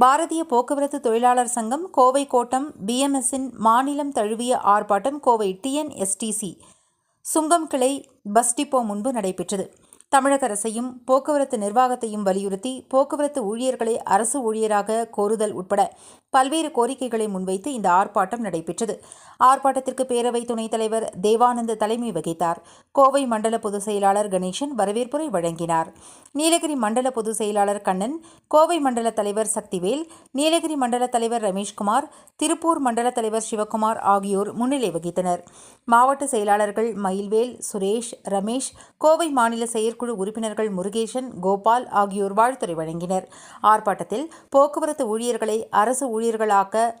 பாரதிய போக்குவரத்து தொழிலாளர் சங்கம் கோவை கோட்டம் பிஎம்எஸ்ஸின் மாநிலம் தழுவிய ஆர்ப்பாட்டம் கோவை டிஎன்எஸ்டிசி சுங்கம் கிளை பஸ் டிப்போ முன்பு நடைபெற்றது. தமிழக அரசையும் போக்குவரத்து நிர்வாகத்தையும் வலியுறுத்தி போக்குவரத்து ஊழியர்களை அரசு ஊழியராக கோருதல் உட்பட பல்வேறு கோரிக்கைகளை முன்வைத்து இந்த ஆர்ப்பாட்டம் நடைபெற்றது. ஆர்ப்பாட்டத்திற்கு பேரவை துணைத் தலைவர் தேவானந்த தலைமை வகித்தார். கோவை மண்டல பொதுச் செயலாளர் கணேசன் வரவேற்புரை வழங்கினார். நீலகிரி மண்டல பொதுச் செயலாளர் கண்ணன் கோவை மண்டல தலைவர் சக்திவேல் நீலகிரி மண்டல தலைவர் ரமேஷ்குமார் திருப்பூர் மண்டல தலைவர் சிவக்குமார் ஆகியோர் முன்னிலை வகித்தனர். மாவட்ட செயலாளர்கள் மயில்வேல் சுரேஷ் ரமேஷ் கோவை மாநில செயற்குழு உறுப்பினர்கள் முருகேசன் கோபால் ஆகியோர் வாழ்த்துரை வழங்கினர். ஆர்ப்பாட்டத்தில் போக்குவரத்து ஊழியர்களை அரசு ஊழியர்களாக்க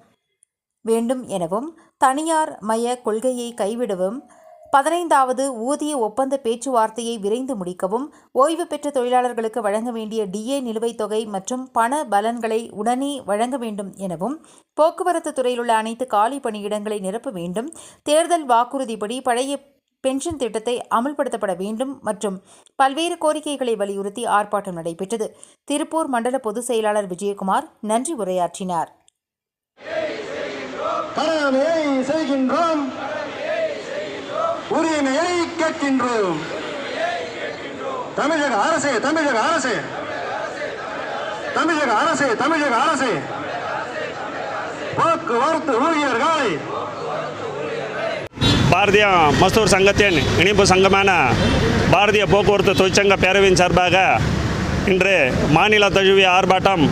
வேண்டும் எனவும் தனியார் மய கொள்கையை கைவிடவும் பதினைந்தாவது ஊதிய ஒப்பந்த பேச்சுவார்த்தையை விரைந்து முடிக்கவும் ஓய்வு பெற்ற தொழிலாளர்களுக்கு வழங்க வேண்டிய டிஏ நிலுவைத் தொகை மற்றும் பண பலன்களை உடனே வழங்க வேண்டும் எனவும் போக்குவரத்து துறையிலுள்ள அனைத்து காலி பணியிடங்களை நிரப்ப வேண்டும். தேர்தல் வாக்குறுதிப்படி பழைய பென்ஷன் திட்டத்தை அமல்படுத்தப்பட வேண்டும் மற்றும் பல்வேறு கோரிக்கைகளை வலியுறுத்தி ஆர்ப்பாட்டம் நடைபெற்றது. திருப்பூர் மண்டல பொதுச் செயலாளர் விஜயகுமார் நன்றி உரையாற்றினார். உரிமையை கேட்கின்றோம். தமிழக அரசே தமிழக அரசே. தமிழக அரசே தமிழக அரசே. போக்குவரத்து ஊழியர்களை. பாரதிய மஸ்தூர் சங்கத்தின் இணைப்பு சங்கமான பாரதிய போக்குவரத்து தொழிற்சங்க பேரவையின் சார்பாக இன்று மாநில தழுவிய ஆர்ப்பாட்டம்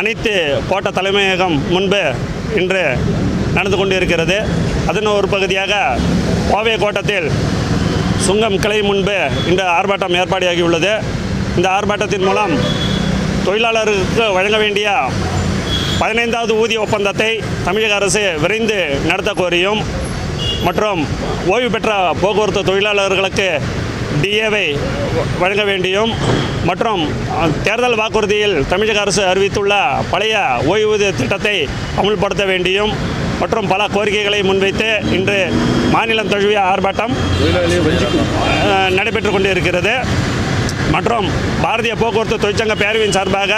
அனைத்து கோட்ட தலைமையகம் முன்பு இன்று நடந்து கொண்டிருக்கிறது. அதன் ஒரு பகுதியாக கோவை கோட்டத்தில் சுங்கம் கிளை முன்பு இந்த ஆர்ப்பாட்டம் ஏற்பாடாகியுள்ளது. இந்த ஆர்ப்பாட்டத்தின் மூலம் தொழிலாளருக்கு வழங்க வேண்டிய பதினைந்தாவது ஊதிய ஒப்பந்தத்தை தமிழக அரசு விரைந்து நடத்த கோரியும் மற்றும் ஓய்வு பெற்ற போக்குவரத்து தொழிலாளர்களுக்கு டிஏவை வழங்க வேண்டியும் மற்றும் தேர்தல் வாக்குறுதியில் தமிழக அரசு அறிவித்துள்ள பழைய ஓய்வூதிய திட்டத்தை அமுல்படுத்த வேண்டியும் மற்றும் பல கோரிக்கைகளை முன்வைத்து இன்று மாநிலம் தழுவிய ஆர்ப்பாட்டம் நடைபெற்று கொண்டிருக்கிறது. மற்றும் பாரதிய போக்குவரத்து தொழிற்சங்க பேரவையின் சார்பாக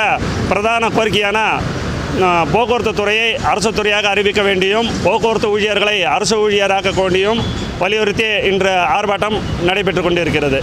பிரதான கோரிக்கையான போக்குவரத்து துறையை அரசு துறையாக அறிவிக்க வேண்டியும் போக்குவரத்து ஊழியர்களை அரசு ஊழியராக்க வேண்டியும் வலியுறுத்தி இன்று ஆர்ப்பாட்டம் நடைபெற்று கொண்டிருக்கிறது.